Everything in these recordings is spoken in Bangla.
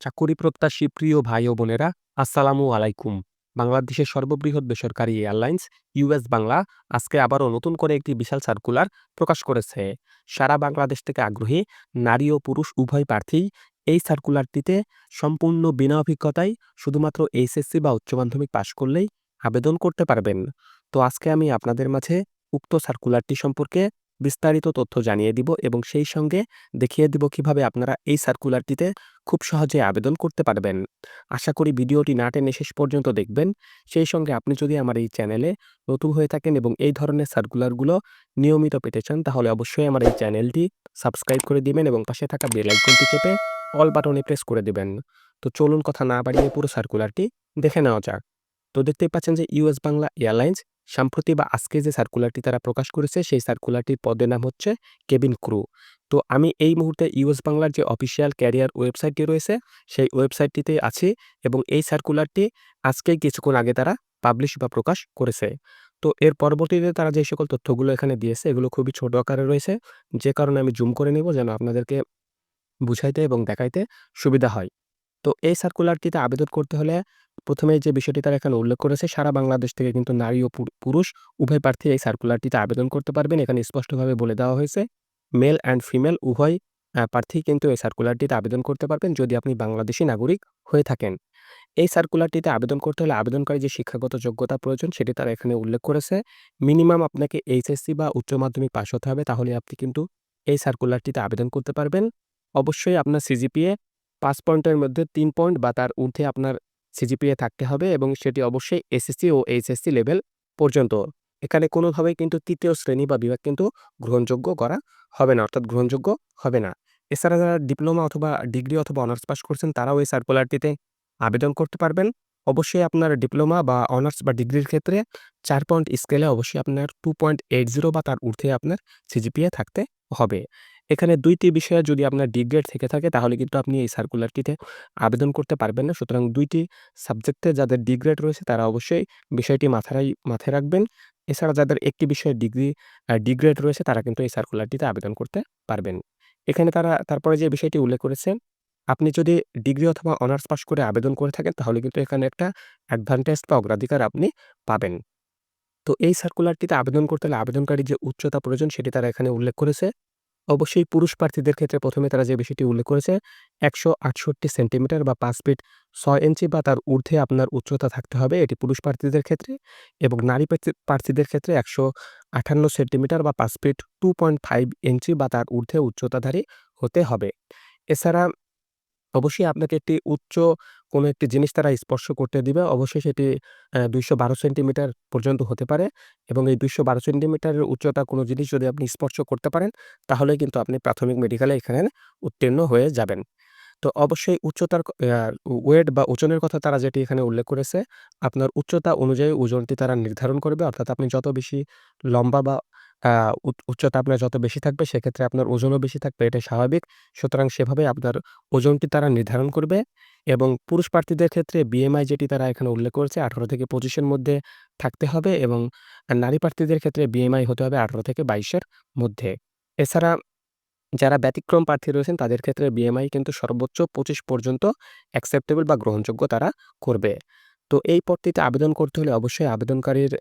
চাকুরি প্রত্যাশী প্রিয় ভাই ও বোনেরা, আসসালামু আলাইকুম। বাংলাদেশের সর্ববৃহৎ বেসরকারি এয়ারলাইন্স ইউএস বাংলা, আজকে আবারও নতুন করে একটি বিশাল সার্কুলার প্রকাশ করেছে। সারা বাংলাদেশ থেকে আগ্রহী নারী ও পুরুষ উভয় প্রার্থী এই সার্কুলারটিতে সম্পূর্ণ বিনা অভিজ্ঞতায় শুধুমাত্র এইচএসসি বা উচ্চ মাধ্যমিক পাশ করলেই আবেদন করতে পারবেন। তো আজকে আমি আপনাদের মাঝে উক্ত সার্কুলারটি সম্পর্কে বিস্তারিত তথ্য জানিয়ে দিব এবং সেই সঙ্গে দেখিয়ে দিব কীভাবে আপনারা এই সার্কুলারটিতে খুব সহজে আবেদন করতে পারবেন। আশা করি ভিডিওটি না টেনে শেষ পর্যন্ত দেখবেন। সেই সঙ্গে আপনি যদি আমার এই চ্যানেলে নতুন হয়ে থাকেন এবং এই ধরনের সার্কুলারগুলো নিয়মিত পেতে চান, তাহলে অবশ্যই আমার এই চ্যানেলটি সাবস্ক্রাইব করে দিবেন এবং পাশে থাকা বেল আইকনটি চেপে অল বাটনে প্রেস করে দিবেন। তো চলুন কথা না বাড়িয়ে পুরো সার্কুলারটি দেখে নেওয়া যাক। তো দেখতেই পাচ্ছেন যে ইউএস বাংলা এয়ারলাইন্স সাম্প্রতি বা আজকে যে সার্কুলারটি তারা প্রকাশ করেছে, সেই সার্কুলারটির পদের নাম হচ্ছে কেবিন ক্রু তো আমি এই মুহূর্তে ইউএস বাংলার যে অফিসিয়াল ক্যারিয়ার ওয়েবসাইটটি রয়েছে, সেই ওয়েবসাইটটিতে আছি এবং এই সার্কুলারটি আজকেই কিছুক্ষণ আগে তারা পাবলিশ বা প্রকাশ করেছে। তো এর পরবর্তীতে তারা যে সকল তথ্যগুলো এখানে দিয়েছে, এগুলো খুবই ছোট আকারে রয়েছে। যে কারণে আমি জুম করে নেব যেন আপনাদেরকে বুঝাইতে এবং দেখাইতে সুবিধা হয়। তো এই সার্কুলারটিতে আবেদন করতে হলে প্রথমে যে বিষয়টি তারা এখানে উল্লেখ করেছে, সারা বাংলাদেশ থেকে কিন্তু নারী ও পুরুষ উভয় প্রার্থী এই সার্কুলারটিতে আবেদন করতে পারবেন। এখানে স্পষ্টভাবে বলে দেওয়া হয়েছে মেল অ্যান্ড ফিমেল উভয় প্রার্থী কিন্তু এই সার্কুলারটিতে আবেদন করতে পারবেন যদি আপনি বাংলাদেশি নাগরিক হয়ে থাকেন। এই সার্কুলারটিতে আবেদন করতে হলে আবেদনকারী যে শিক্ষাগত যোগ্যতা প্রয়োজন সেটি তারা এখানে উল্লেখ করেছে। মিনিমাম আপনাকে এইচএসসি বা উচ্চ মাধ্যমিক পাশ হতে হবে, তাহলে আপনি কিন্তু এই সার্কুলারটিতে আবেদন করতে পারবেন। অবশ্যই আপনার সিজিপিএ পাঁচ পয়েন্টের মধ্যে তিন পয়েন্ট বা তার ঊর্ধ্বে আপনার সিজিপিএ থাকতে হবে এবং সেটি অবশ্যই এসএসসি ও এইচএসসি লেভেল পর্যন্ত। এখানে কোনোভাবেই কিন্তু তৃতীয় শ্রেণি বা বিভাগ কিন্তু গ্রহণযোগ্য করা হবে না, অর্থাৎ গ্রহণযোগ্য হবে না। এছাড়া যারা ডিপ্লোমা অথবা ডিগ্রি অথবা অনার্স পাস করছেন, তারাও এই সার্কুলারটিতে আবেদন করতে পারবেন। অবশ্যই আপনার ডিপ্লোমা বা অনার্স বা ডিগ্রির ক্ষেত্রে চার পয়েন্ট স্কেলে অবশ্যই আপনার টু পয়েন্ট এইট জিরো বা তার ঊর্ধ্বে আপনার সিজিপিএ থাকতে হবে। এখানে দুইটি বিষয়ে যদি আপনার ডিগ্রেড থেকে থাকে, তাহলে কিন্তু আপনি এই সার্কুলারটিতে আবেদন করতে পারবেন না। সুতরাং দুইটি সাবজেক্টে যাদের ডিগ্রেড রয়েছে, তারা অবশ্যই বিষয়টি মাথায় মাথায় রাখবেন। এছাড়া যাদের একটি বিষয়ে ডিগ্রি ডিগ্রেড রয়েছে, তারা কিন্তু এই সার্কুলারটিতে আবেদন করতে পারবেন। এখানে তারা, তারপরে যে বিষয়টি উল্লেখ করেছেন, আপনি যদি ডিগ্রি অথবা অনার্স পাস করে আবেদন করে থাকেন, তাহলে কিন্তু এখানে একটা অ্যাডভান্টেজ বা অগ্রাধিকার আপনি পাবেন। তো এই সার্কুলারটিতে আবেদন করতে হলে আবেদনকারী যে উচ্চতা প্রয়োজন, সেটি তারা এখানে উল্লেখ করেছে। অবশ্যই পুরুষ প্রার্থীদের ক্ষেত্রে প্রথমে তারা যে বিষয়টি উল্লেখ করেছে, একশো আটষট্টি সেন্টিমিটার বা পাঁচ ফিট ছয় ইঞ্চি বা তার ঊর্ধ্বে আপনার উচ্চতা থাকতে হবে এটি পুরুষ প্রার্থীদের ক্ষেত্রে এবং নারী প্রার্থীদের ক্ষেত্রে একশো আটান্ন সেন্টিমিটার বা পাঁচ feet two point five inch বা তার ঊর্ধ্বে উচ্চতাধারী হতে হবে। এছাড়া অবশ্যই আপনাকে একটি উচ্চ কোনো একটি জিনিস তারা স্পর্শ করতে দিবে, অবশ্যই সেটি দুইশো বারো সেন্টিমিটার পর্যন্ত হতে পারে এবং এই দুইশো বারো সেন্টিমিটারের উচ্চতা কোনো জিনিস যদি আপনি স্পর্শ করতে পারেন, তাহলে কিন্তু আপনি প্রাথমিক মেডিকেলে এখানে উত্তীর্ণ হয়ে যাবেন। তো অবশ্যই উচ্চতার ওয়েট বা ওজনের কথা তারা যেটি এখানে উল্লেখ করেছে, আপনার উচ্চতা অনুযায়ী ওজনটি তারা নির্ধারণ করবে, অর্থাৎ আপনি যত বেশি লম্বা বা উচ্চতা আপনার যত বেশি থাকবে, সেক্ষেত্রে আপনার ওজনও বেশি থাকবে এটা স্বাভাবিক। সুতরাং সেভাবে আপনার ওজনটি তারা নির্ধারণ করবে এবং পুরুষ প্রার্থীদের ক্ষেত্রে বিএমআই যেটি তারা এখানে উল্লেখ করেছে, আঠারো থেকে পঁচিশের মধ্যে থাকতে হবে এবং নারী প্রার্থীদের ক্ষেত্রে বিএমআই হতে হবে আঠারো থেকে বাইশের মধ্যে। এছাড়া যারা ব্যতিক্রম প্রার্থী রয়েছেন, তাদের ক্ষেত্রে বিএমআই কিন্তু সর্বোচ্চ পঁচিশ পর্যন্ত অ্যাকসেপ্টেবল বা গ্রহণযোগ্য তারা করবে। তো এই পদটিতে আবেদন করতে হলে অবশ্যই আবেদনকারীর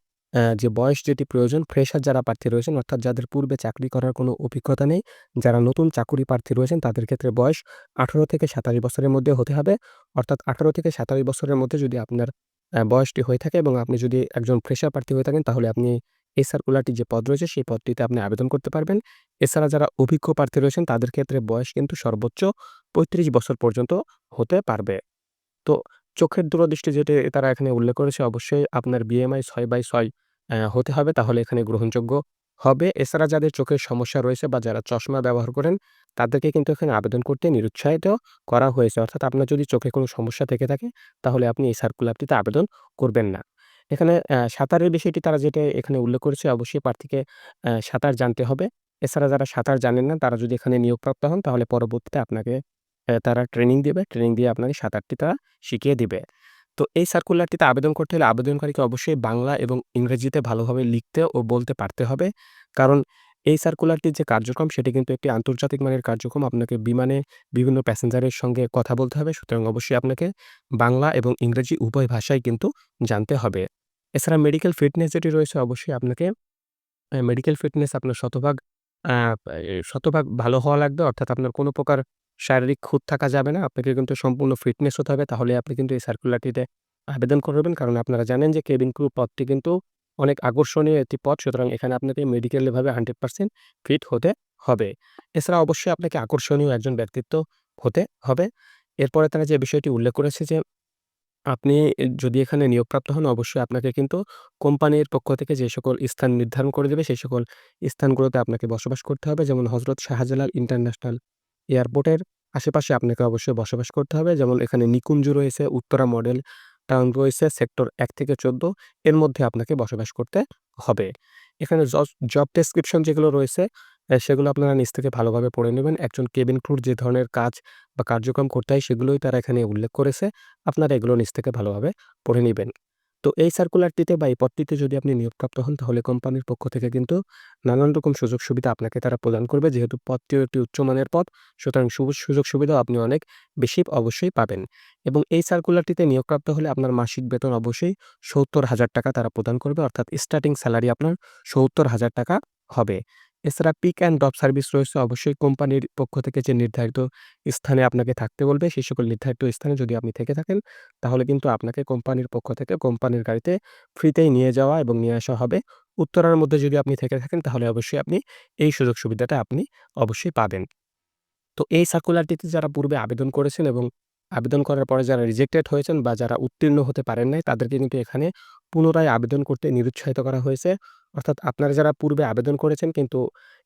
যে বয়স যেটি প্রয়োজন ফ্রেশার যারা প্রার্থী রয়েছেন, অর্থাৎ যাদের পূর্বে চাকরি করার কোনো অভিজ্ঞতা নেই, যারা নতুন চাকুরি প্রার্থী রয়েছেন, তাদের ক্ষেত্রে বয়স আঠারো থেকে সাতাশ বছরের মধ্যে হতে হবে। অর্থাৎ আঠারো থেকে সাতাশ বছরের মধ্যে যদি আপনার বয়সটি হয়ে থাকে এবং আপনি যদি একজন ফ্রেশার প্রার্থী হয়ে থাকেন, তাহলে আপনি এই সার্কুলারটি যে পদ রয়েছে, সেই পদটিতে আপনি আবেদন করতে পারবেন। এছাড়া যারা অভিজ্ঞ প্রার্থী রয়েছেন, তাদের ক্ষেত্রে বয়স কিন্তু সর্বোচ্চ পঁয়ত্রিশ বছর পর্যন্ত হতে পারবে। তো চোখের দূরদৃষ্টি যেটি তারা এখানে উল্লেখ করেছে, অবশ্যই আপনার বিএমআই ছয় বাই ছয় হতে হবে। তাহলে এখানে গ্রহণযোগ্য হবে। এছাড়া যাদের চোখের সমস্যা রয়েছে বা যারা চশমা ব্যবহার করেন, তাদেরকে কিন্তু এখানে আবেদন করতে নিরুৎসাহিত করা হয়েছে। অর্থাৎ আপনার যদি চোখে কোনো সমস্যা থেকে থাকে, তাহলে আপনি এই সার্কুলারটিতে আবেদন করবেন না। এখানে সাঁতারের বিষয়টি তারা যেটা এখানে উল্লেখ করেছে, অবশ্যই প্রার্থীকে সাঁতার জানতে হবে। এছাড়া যারা সাঁতার জানেন না, তারা যদি এখানে নিয়োগপ্রাপ্ত হন, তাহলে পরবর্তীতে আপনাকে তারা ট্রেনিং দেবে ট্রেনিং দিয়ে আপনাকে সাঁতারটি তারা শিখিয়ে দিবে তো এই সার্কুলারটিতে আবেদন করতে হলে আবেদনকারীকে অবশ্যই বাংলা এবং ইংরেজিতে ভালোভাবে লিখতে ও বলতে পারতে হবে কারণ এই সার্কুলারটির যে কার্যক্রম, সেটি কিন্তু একটি আন্তর্জাতিক মানের কার্যক্রম। আপনাকে বিমানে বিভিন্ন প্যাসেঞ্জারের সঙ্গে কথা বলতে হবে। সুতরাং অবশ্যই আপনাকে বাংলা এবং ইংরেজি উভয় ভাষাই কিন্তু জানতে হবে। এছাড়া মেডিকেল ফিটনেস যেটি রয়েছে, অবশ্যই আপনাকে মেডিকেল ফিটনেস আপনার শতভাগ শতভাগ ভালো হওয়া লাগবে। অর্থাৎ আপনার কোনো প্রকার শারীরিক খুঁত থাকা যাবে না। আপনাকে কিন্তু সম্পূর্ণ ফিটনেস হতে হবে। তাহলে আপনি কিন্তু এই সার্কুলারটিতে আবেদন করবেন। কারণ আপনারা জানেন যে কেবিন ক্রু পদটি কিন্তু অনেক আকর্ষণীয় একটি পদ। সুতরাং এখানে আপনাকে মেডিকেলভাবে 100% ফিট হতে হবে। এছাড়া অবশ্যই আপনাকে আকর্ষণীয় একজন ব্যক্তিত্ব হতে হবে। এরপরে তারা যে বিষয়টি উল্লেখ করেছে যে আপনি যদি এখানে নিয়োগপ্রাপ্ত হন, অবশ্যই আপনাকে কিন্তু কোম্পানির পক্ষ থেকে যে সকল স্থান নির্ধারণ করে দেবে, সেই সকল স্থানগুলোতে আপনাকে বসবাস করতে হবে। যেমন হজরত শাহজালাল ইন্টারন্যাশনাল এয়ারপোর্টের আশেপাশে আপনাকে অবশ্যই বসবাস করতে হবে। যেমন এখানে নিকুঞ্জ রয়েছে, উত্তরা মডেল টাউন রয়েছে, সেক্টর এক থেকে ১৪ এর মধ্যে আপনাকে বসবাস করতে হবে। এখানে জব ডেসক্রিপশন যেগুলো রয়েছে সেগুলো আপনারা নিজ থেকে ভালোভাবে পড়ে নেবেন। একজন কেবিন ক্রুর যে ধরনের কাজ বা কার্যক্রম করতে হয় সেগুলোই তারা এখানে উল্লেখ করেছে। আপনারা এগুলো নিজ থেকে ভালোভাবে পড়ে নিবেন। তো এই সার্কুলারটিতে বা এই পদটিতে যদি আপনি নিয়োগপ্রাপ্ত হন তাহলে কোম্পানির পক্ষ থেকে কিন্তু নানান রকম সুযোগ সুবিধা আপনাকে তারা প্রদান করবে। যেহেতু পদটিও একটি উচ্চমানের পদ সুতরাং সুযোগ সুবিধাও আপনি অনেক বেশি অবশ্যই পাবেন। এবং এই সার্কুলারটিতে নিয়োগপ্রাপ্ত হলে আপনার মাসিক বেতন অবশ্যই ৭০,০০০ টাকা তারা প্রদান করবে। অর্থাৎ স্টার্টিং স্যালারি আপনার ৭০,০০০ টাকা হবে। এছাড়া পিক অ্যান্ড ড্রপ সার্ভিস রয়েছে অবশ্যই কোম্পানির পক্ষ থেকে যে নির্ধারিত স্থানে আপনাকে থাকতে বলবে, সেই সকল নির্ধারিত স্থানে যদি আপনি থেকে থাকেন, তাহলে কিন্তু আপনাকে কোম্পানির পক্ষ থেকে কোম্পানির গাড়িতে ফ্রিতেই নিয়ে যাওয়া এবং নিয়ে আসা হবে। উত্তরার মধ্যে যদি আপনি থেকে থাকেন, তাহলে অবশ্যই আপনি এই সুযোগ সুবিধাটা আপনি অবশ্যই পাবেন। তো এই সার্কুলারটিতে যারা পূর্বে আবেদন করেছেন এবং আবেদন করার পরে যারা রিজেক্টেড হয়েছেন বা যারা উত্তীর্ণ হতে পারেন নাই তাদেরকে কিন্তু এখানে পুনরায় আবেদন করতে নিরুৎসাহিত করা হয়েছে। অর্থাৎ আপনারা যারা পূর্বে আবেদন করেছেন কিন্তু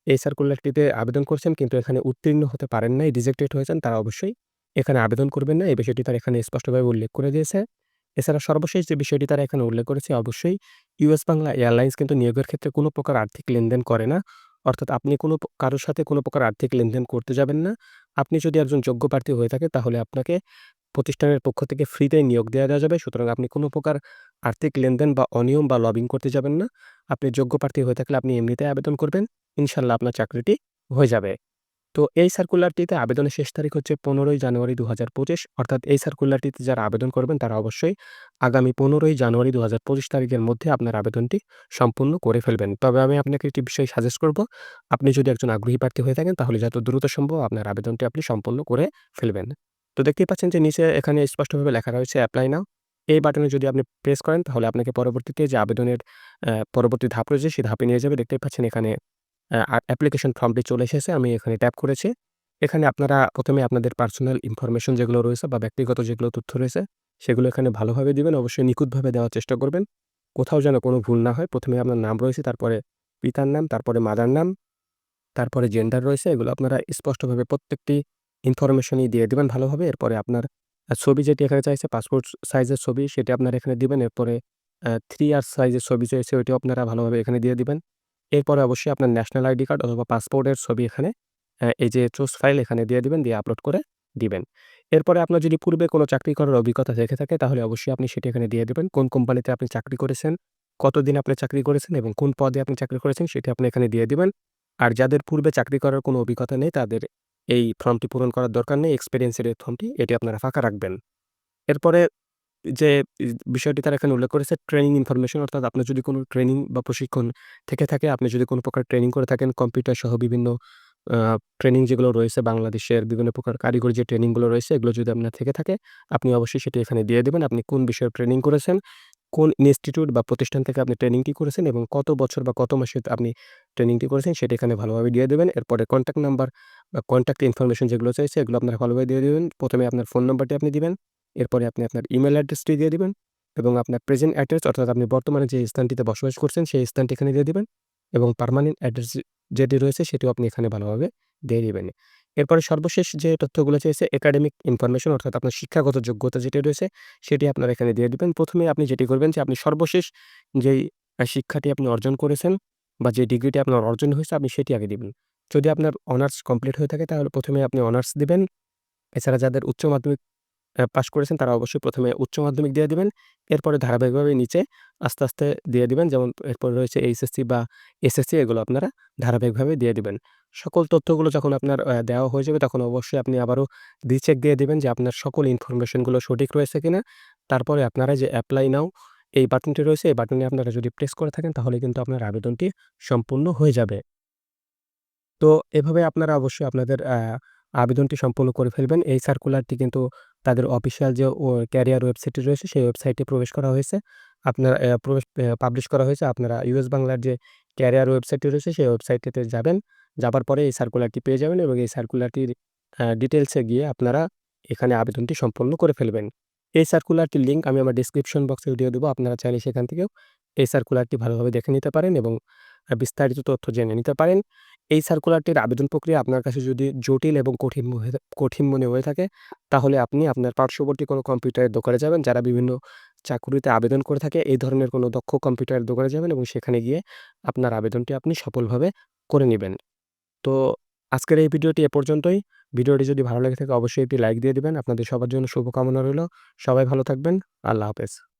এই সার্কুলারটিতে আবেদন করেছেন কিন্তু এখানে উত্তীর্ণ হতে পারেন নাই, রিজেক্টেড হয়েছেন তারা অবশ্যই এখানে আবেদন করবেন না। এই বিষয়টি তারা এখানে স্পষ্টভাবে উল্লেখ করে দিয়েছে। এছাড়া সর্বশেষ যে বিষয়টি তারা এখানে উল্লেখ করেছে অবশ্যই ইউএস বাংলা এয়ারলাইন্স কিন্তু নিয়োগের ক্ষেত্রে কোনো প্রকার আর্থিক লেনদেন করে না। অর্থাৎ আপনি কোনো কারোর কারও সাথে কোনো প্রকার আর্থিক লেনদেন করতে যাবেন না। আপনি যদি একজন যোগ্য প্রার্থী হয়ে থাকে, তাহলে আপনাকে প্রতিষ্ঠানের পক্ষ থেকে ফ্রিতে নিয়োগ দেওয়া যাবে। সুতরাং আপনি কোনো প্রকার আর্থিক লেনদেন বা অনিয়ম বা লবিং করতে যাবেন না। আপনি যোগ্য প্রার্থী হয়ে থাকলে আপনি এমনিতে আবেদন করবেন। ইনশাল্লাহ আপনার চাকরিটি হয়ে যাবে। তো এই সার্কুলারটিতে আবেদনের শেষ তারিখ হচ্ছে ১৫ই জানুয়ারি ২০২৫ অর্থাৎ এই সার্কুলারটিতে যারা আবেদন করবেন, তারা অবশ্যই আগামী ১৫ই জানুয়ারি ২০২৫ তারিখের মধ্যে আপনার আবেদনটি সম্পূর্ণ করে ফেলবেন। তবে আমি আপনাকে একটি বিষয় সাজেস্ট করব। আপনি যদি একজন আগ্রহী প্রার্থী হয়ে থাকেন, তাহলে যত দ্রুত সম্ভব আপনার আবেদনটি আপনি সম্পূর্ণ করে ফেলবেন। তো দেখতেই পাচ্ছেন যে নিচে এখানে স্পষ্টভাবে লেখা রয়েছে অ্যাপ্লাই নাও। এই বাটনে যদি আপনি প্রেস করেন, তাহলে আপনাকে পরবর্তীতে যে আবেদনের পরবর্তী ধাপ রয়েছে সেই ধাপে নিয়ে যাবে। দেখতেই পাচ্ছেন এখানে অ্যাপ্লিকেশন ফর্মটি চলে এসেছে। আমি এখানে ট্যাপ করেছি। এখানে আপনারা প্রথমে আপনাদের পার্সোনাল ইনফরমেশন যেগুলো রয়েছে বা ব্যক্তিগত যেগুলো তথ্য রয়েছে সেগুলো এখানে ভালোভাবে দিবেন। অবশ্যই নিখুঁতভাবে দেওয়ার চেষ্টা করবেন। কোথাও যেন কোনো ভুল না হয়। প্রথমে আপনার নাম রয়েছে, তারপরে পিতার নাম, তারপরে মাদার নাম, তারপরে জেন্ডার রয়েছে। এগুলো আপনারা স্পষ্টভাবে প্রত্যেকটি ইনফরমেশনই দিয়ে দেবেন ভালোভাবে। এরপরে আপনার ছবি যেটি এখানে চাইছে পাসপোর্ট সাইজের ছবি সেটি আপনারা এখানে দিবেন। এরপরে থ্রি আর সাইজের ছবি চাইছে ওইটিও আপনারা ভালোভাবে এখানে দিয়ে দিবেন। এরপরে অবশ্যই আপনার ন্যাশনাল আইডি কার্ড অথবা পাসপোর্টের ছবি এখানে এই যে চুজ ফাইল এখানে দিয়ে দিবেন, দিয়ে আপলোড করে দিবেন। এরপরে আপনার যদি পূর্বে কোনো চাকরি করার অভিজ্ঞতা থেকে থাকে তাহলে অবশ্যই আপনি সেটি এখানে দিয়ে দিবেন। কোন কোম্পানিতে আপনি চাকরি করেছেন, কতদিন আপনি চাকরি করেছেন এবং কোন পদে আপনি চাকরি করেছেন সেটি আপনি এখানে দিয়ে দিবেন। আর যাদের পূর্বে চাকরি করার কোনো অভিজ্ঞতা নেই তাদের এই ফর্মটি পূরণ করার দরকার নেই। এক্সপেরিয়েন্স এর ফর্মটি এটি আপনারা ফাঁকা রাখবেন। এরপরে যে বিষয়টি তারা এখানে উল্লেখ করেছে ট্রেনিং ইনফরমেশন অর্থাৎ আপনার যদি কোনো ট্রেনিং বা প্রশিক্ষণ থেকে থাকে, আপনি যদি কোনো প্রকার ট্রেনিং করে থাকেন কম্পিউটার সহ বিভিন্ন ট্রেনিং যেগুলো রয়েছে বাংলাদেশের বিভিন্ন প্রকার কারিগরি যে ট্রেনিংগুলো রয়েছে এগুলো যদি আপনার থেকে থাকে আপনি অবশ্যই সেটি এখানে দিয়ে দেবেন আপনি কোন বিষয়ে ট্রেনিং করেছেন, কোন ইনস্টিটিউট বা প্রতিষ্ঠান থেকে আপনি ট্রেনিংটি করেছেন এবং কত বছর বা কত মাসে আপনি ট্রেনিংটি করেছেন সেটি এখানে ভালোভাবে দিয়ে দেবেন এরপরে কনট্যাক্ট নাম্বার বা কনট্যাক্ট ইনফরমেশন যেগুলো চাইছে এগুলো আপনারা ভালোভাবে দিয়ে দিবেন। প্রথমে আপনার ফোন নাম্বারটি আপনি দিবেন। এরপরে আপনি আপনার ইমেইল অ্যাড্রেসটি দিয়ে দিবেন এবং আপনার প্রেজেন্ট অ্যাড্রেস অর্থাৎ আপনি বর্তমানে যে স্থানটিতে বসবাস করছেন, সেই স্থানটি এখানে দিয়ে দিবেন এবং পার্মানেন্ট অ্যাড্রেস যেটি রয়েছে, সেটিও আপনি এখানে ভালোভাবে দিয়ে দেবেন এরপরে সর্বশেষ যে তথ্যগুলো চেয়েছে একাডেমিক ইনফরমেশন অর্থাৎ আপনার শিক্ষাগত যোগ্যতা যেটি রয়েছে, সেটি আপনার এখানে দিয়ে দিবেন। প্রথমে আপনি যেটি করবেন যে, আপনি সর্বশেষ যেই শিক্ষাটি আপনি অর্জন করেছেন বা যে ডিগ্রিটি আপনার অর্জন হয়েছে, আপনি সেটি আগে দিবেন। যদি আপনার অনার্স কমপ্লিট হয়ে থাকে, তাহলে প্রথমে আপনি অনার্স দেবেন এছাড়া যাদের উচ্চ মাধ্যমিক পাস করেছেন তারা অবশ্যই প্রথমে উচ্চ মাধ্যমিক দিয়ে দেবেন এরপরে ধারাবাহিকভাবে নিচে আস্তে, আস্তে দিয়ে দিবেন। যেমন এরপরে রয়েছে এইচএসসি বা এসএসসি এগুলো আপনারা ধারাবাহিকভাবে দিয়ে দিবেন। সকল তথ্যগুলো যখন আপনার দেওয়া হয়ে যাবে তখন অবশ্যই আপনি আবারও রিচেক দিয়ে দিবেন যে আপনার সকল ইনফরমেশনগুলো সঠিক রয়েছে কিনা। তারপরে আপনারা যে অ্যাপ্লাই নাও এই বাটনটি রয়েছে এই বাটনে আপনারা যদি প্রেস করে থাকেন তাহলে কিন্তু আপনার আবেদনটি সম্পূর্ণ হয়ে যাবে। তো এভাবে আপনারা অবশ্যই আপনাদের আবেদনটি সম্পূর্ণ করে ফেলবেন। এই সার্কুলারটি কিন্তু তাদের অফিসিয়াল যে ক্যারিয়ার ওয়েবসাইটটি রয়েছে, সেই ওয়েবসাইটে প্রবেশ করা হয়েছে। আপনার প্রবেশ পাবলিশ করা হয়েছে। আপনারা ইউএস বাংলার যে ক্যারিয়ার ওয়েবসাইটটি রয়েছে, সেই ওয়েবসাইটটিতে যাবেন। যাবার পরে এই সার্কুলারটি পেয়ে যাবেন এবং এই সার্কুলারটির ডিটেলসে গিয়ে আপনারা এখানে আবেদনটি সম্পন্ন করে ফেলবেন। এই সার্কুলারটির লিঙ্ক আমি আমার ডেসক্রিপশন বক্সে দিয়ে দেবো। আপনারা চাইলে সেখান থেকেও এই সার্কুলারটি ভালোভাবে দেখে নিতে পারেন এবং বিস্তারিত তথ্য জেনে নিতে পারেন। এই সার্কুলারটির আবেদন প্রক্রিয়া আপনার কাছে যদি জটিল এবং কঠিন কঠিন মনে হয়ে থাকে, তাহলে আপনি আপনার পার্শ্ববর্তী কোনো কম্পিউটারের দোকানে যাবেন, যারা বিভিন্ন চাকুরিতে আবেদন করে থাকে, এই ধরনের কোনো দক্ষ কম্পিউটারের দোকানে যাবেন এবং সেখানে গিয়ে আপনার আবেদনটি আপনি সফলভাবে করে নেবেন তো আজকের এই ভিডিওটি এ পর্যন্তই। ভিডিওটি যদি ভালো লেগে থাকে, অবশ্যই একটি লাইক দিয়ে দিবেন। আপনাদের সবার জন্য শুভকামনা রইল সবাই ভালো থাকবেন। আল্লাহ হাফেজ।